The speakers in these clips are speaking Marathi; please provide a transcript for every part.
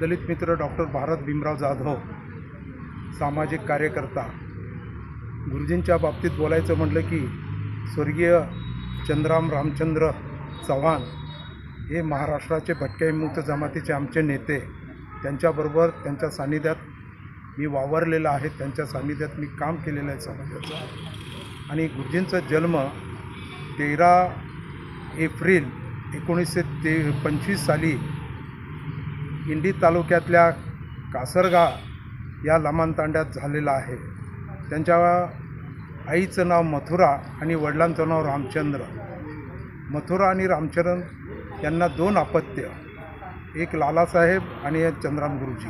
दलित मित्र डॉक्टर भारत भीमराव जाधव सामाजिक कार्यकर्ता गुरुजींच्या बाबतीत बोलायचं म्हटलं की स्वर्गीय चंद्राम रामचंद्र चव्हाण हे महाराष्ट्राचे भटक्या जमातीचे आमचे नेते. त्यांच्याबरोबर त्यांच्या सान्निध्यात मी वावरलेलं आहे. त्यांच्या सान्निध्यात मी काम केलेलं आहे समाजाचं. आणि गुरुजींचा जन्म तेरा एप्रिल एकोणीसशे ते पंचवीस साली इंडी तालुक्यातल्या कासरगा या लमानतांड्यात झालेला आहे. त्यांच्या आईचं नाव मथुरा आणि वडिलांचं नाव रामचंद्र. मथुरा आणि रामचरण यांना दोन अपत्य एक लालासाहेब आणि एक चंद्राम गुरुजी.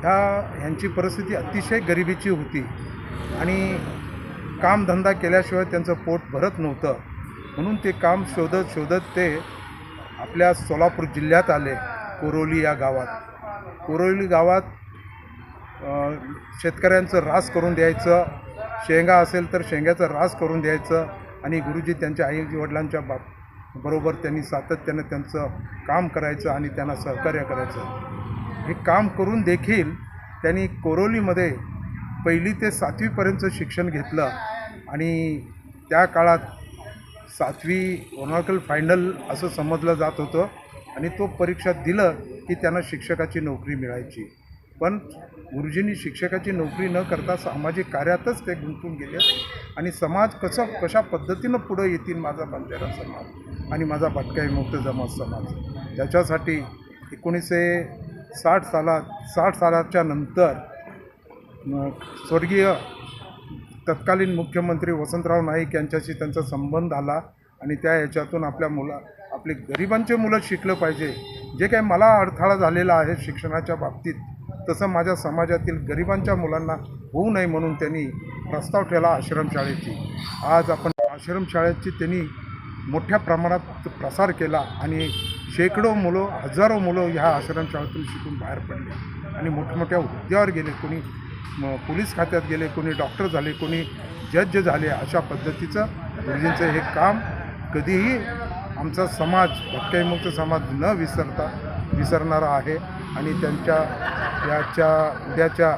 ह्या ह्यांची परिस्थिती अतिशय गरिबीची होती आणि कामधंदा केल्याशिवाय त्यांचं पोट भरत नव्हतं. म्हणून ते काम शोधत शोधत ते आपल्या सोलापूर जिल्ह्यात आले. कोरोली या गावात. कोरोली गावात शेतकऱ्यांचं रास करून द्यायचं. शेंगा असेल तर शेंगाचं रास करून द्यायचं आणि गुरुजी त्यांच्या आई वडिलांच्या बाब बरोबर त्यांनी सातत्यानं त्यांचं काम करायचं आणि त्यांना सहकार्य करायचं. हे काम करून देखील त्यांनी कोरोलीमध्ये पहिली ते सातवीपर्यंतचं शिक्षण घेतलं आणि त्या काळात सातवी ओनाकल फायनल असं समजलं जात होतं. आणि तो परीक्षा दिलं की त्यांना शिक्षकाची नोकरी मिळायची. पण गुरुजींनी शिक्षकाची नोकरी न करता सामाजिक कार्यातच ते गुंतून गेले आणि समाज कसं कशा पद्धतीनं पुढं येतील माझा बंजारा समाज आणि माझा भटकाई मुक्त जमात समाज. त्याच्यासाठी एकोणीसशे साठ सालात साठ सालाच्या नंतर स्वर्गीय तत्कालीन मुख्यमंत्री वसंतराव नाईक यांच्याशी त्यांचा संबंध आला आणि त्या याच्यातून आपल्या मुला आपले गरिबांचे मुलं शिकलं पाहिजे. जे काही मला अडथळा झालेला आहे शिक्षणाच्या बाबतीत तसं माझ्या समाजातील गरिबांच्या मुलांना होऊ नये म्हणून त्यांनी प्रस्ताव ठेवला आश्रमशाळेची. आज आपण आश्रमशाळेची त्यांनी मोठ्या प्रमाणात प्रसार केला आणि शेकडो मुलं हजारो मुलं ह्या आश्रमशाळेतून शिकून बाहेर पडले. आणि मोठमोठ्या हुद्द्यावर गेले कोणी पोलीस खात्यात गेले कोणी डॉक्टर झाले कोणी जज झाले अशा पद्धतीचं गुरुजींचं हे काम कधीही आमचा समाज भटकाईमुक्त समाज न विसरता विसरणारा आहे आणि त्यांच्या याच्या उद्याच्या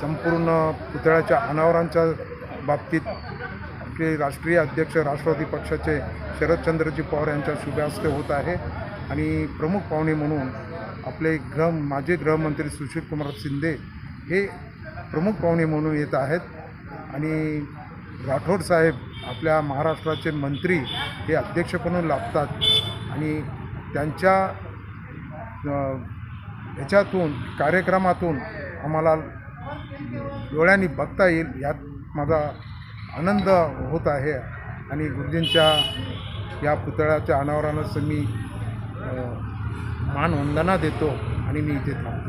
संपूर्ण पुतळ्याच्या अनावरांच्या बाबतीत आपले राष्ट्रीय अध्यक्ष राष्ट्रवादी पक्षाचे शरदचंद्रजी पवार यांच्या शुभहस्ते होत आहे. आणि प्रमुख पाहुणे म्हणून आपले गृह माजी गृहमंत्री सुशीलकुमार शिंदे हे प्रमुख पाहुणे म्हणून येत आहेत. आणि राठोड साहेब आपल्या महाराष्ट्राचे मंत्री हे अध्यक्ष म्हणून लाभतात. आणि त्यांच्या ह्याच्यातून कार्यक्रमातून आम्हाला डोळ्यांनी बघता येईल यात माझा आनंद होत आहे. आणि गुरुजींच्या या पुतळ्याच्या अनावरणाचं मी मानवंदना देतो आणि मी इथे थांबतो.